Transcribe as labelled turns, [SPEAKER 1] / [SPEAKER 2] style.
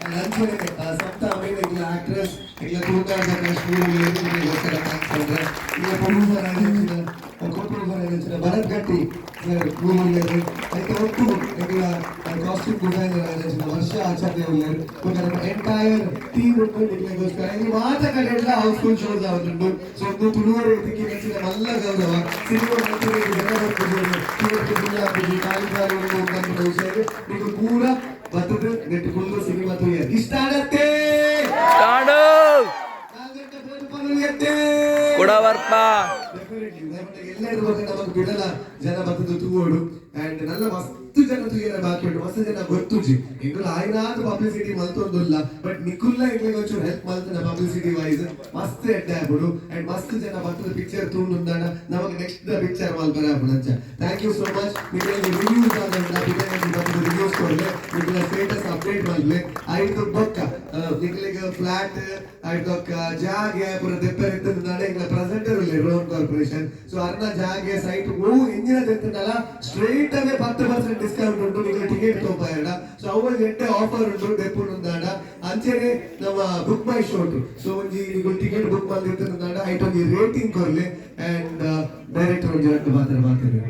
[SPEAKER 1] நண்பர் சொந்த அமைப்பு ஆக்ட்ரஸ் எங்களை கூட்டாளர் சொல்றேன் இங்கே ப்ரொடியூசர் ஆகிருக்கிற கோப்ரொடியூசர் ஆகிருக்கிற பரத் கட்டி மூமெண்ட் அதுக்கு ஒட்டு எங்களை காஸ்டியூம் டிசைனர் ஆகிருக்கிற ವರ್ಷ ಆಚರಣೆ ಉಳ್ಳರು ಕೊಟ್ಟರೆ ಎಂಟೈರ್ ಟೀಮ್ ಉಂಟು ನಿಮಗೋಸ್ಕರ ಇಲ್ಲಿ ಮಾತ್ರ ಕಡೆಲ್ಲ ಹೌಸ್ಫುಲ್ ಶೋಸ್ ಆಗುತ್ತುಂಟು ಸೊ ಒಂದು ತುಳುವರು ಇದಕ್ಕೆ ನೆಚ್ಚಿನ ಮಲ್ಲ ಗೌರವ ಸಿನಿಮಾ ಮಂತ್ರಿಗೆ ಜನ ಬರ್ತಿದ್ರು ಟಿಎಫ್ ಜಿಲ್ಲಾ ಕಾಲಿಫಾರ್ ಒಂದು ಅಂತ ವಿಷಯ ಇದು ಪೂರ ಬರ್ತದೆ ನೆಟ್ಟುಕೊಂಡು
[SPEAKER 2] ಕೊಡವರ್ಪ.
[SPEAKER 1] ಎಲ್ಲರೂ ನಮಗೆ ಬಿಡಲ್ಲ. ಜನ ಬಂದದ್ದು ತೂಗೋಡು. ಅಂಡ್ ನನ್ನ ಮಸ್ತ್ ಜನ ತುಯ್ಯರ ಬಾಕಿ ಉಂಟು. ಮಸ್ತ್ ಜನ ಗೊತ್ತುಜಿ ಇಂದು ಆಯ್ನಾದ್ರು ಪಬ್ಲಿಸಿಟಿ ಮಲ್ತೊಂದುಲ್ಲ. ಬಟ್ ನಿಕುಲ್ಲ ಇಂಗ್ಲಿಗೆ ಒಂಚೂರು ಹೆಲ್ಪ್ ಮಲ್ತನ ಪಬ್ಲಿಸಿಟಿ ವೈಸ್ ಮಸ್ತ್ ಎಡ್ಡೆ ಆಗ್ಬಿಡು. ಅಂಡ್ ಮಸ್ತ್ ಜನ ಬಂದದ ಪಿಕ್ಚರ್ ತೂಂಡುಂದಾಣ ನಮಗೆ ನೆಕ್ಸ್ಟ್ ದ ಪಿಕ್ಚರ್ ಮಲ್ಪರೆ ಆಗ್ಬಿಡು ಅಂಚ ಥ್ಯಾಂಕ್ ಯು ಸೋ ಮಚ್ ನಿಮಗೆ ರಿವ್ಯೂಸ್ ನಿಮಗೆ ಸ್ಟೇಟಸ್ ಅಪ್ಡೇಟ್ ಮಾಡ್ಲೆ. ಐದು ಬೊಕ್ಕ. ಇಲ್ಲಿ ಫ್ಲಾಟ್ ಐದೊಕ್ಕ ಜಾಗೆ ಪುರ ದೆಪ್ಪರ್ ಇದ್ದನಾಳೆ ಇಂಗ್ಲ ಪ್ರೆಸೆಂಟರ್ ಇಲ್ಲ ರೋನ್ ಕಾರ್ಪೊರೇಷನ್ ಸೊ ಅರ್ನ ಜಾಗೆ ಸೈಟ್ ಓ ಇಂಜಿನ ತೆತ್ತನಲ್ಲ ಸ್ಟ್ರೇಟ್ ಅವೇ ಪತ್ತು ಪರ್ಸೆಂಟ್ ಡಿಸ್ಕೌಂಟ್ ಉಂಟು. ನಿಮಗೆ ಟಿಕೆಟ್ ತೋಪಾಯಡ ಸೊ ಅವಾಗ ಎಟ್ಟೆ ಆಫರ್ ಉಂಟು ದೆಪ್ಪುಂಡು ಉಂದಾಡ ಅಂಚೆನೆ ನಮ್ಮ ಬುಕ್ ಮೈ ಉಂಟು. ಸೊ ಒಂಜಿ ನೀವು ಟಿಕೆಟ್ ಬುಕ್ ಮಾಡಿರ್ತಾನೆ ಐಟ್ ಒಂದು ರೇಟಿಂಗ್ ಕೊರ್ಲೆ ಅಂಡ್ ಡೈರೆಕ್ಟರ್ ಒಂಜಿ ಮಾತಾಡಿ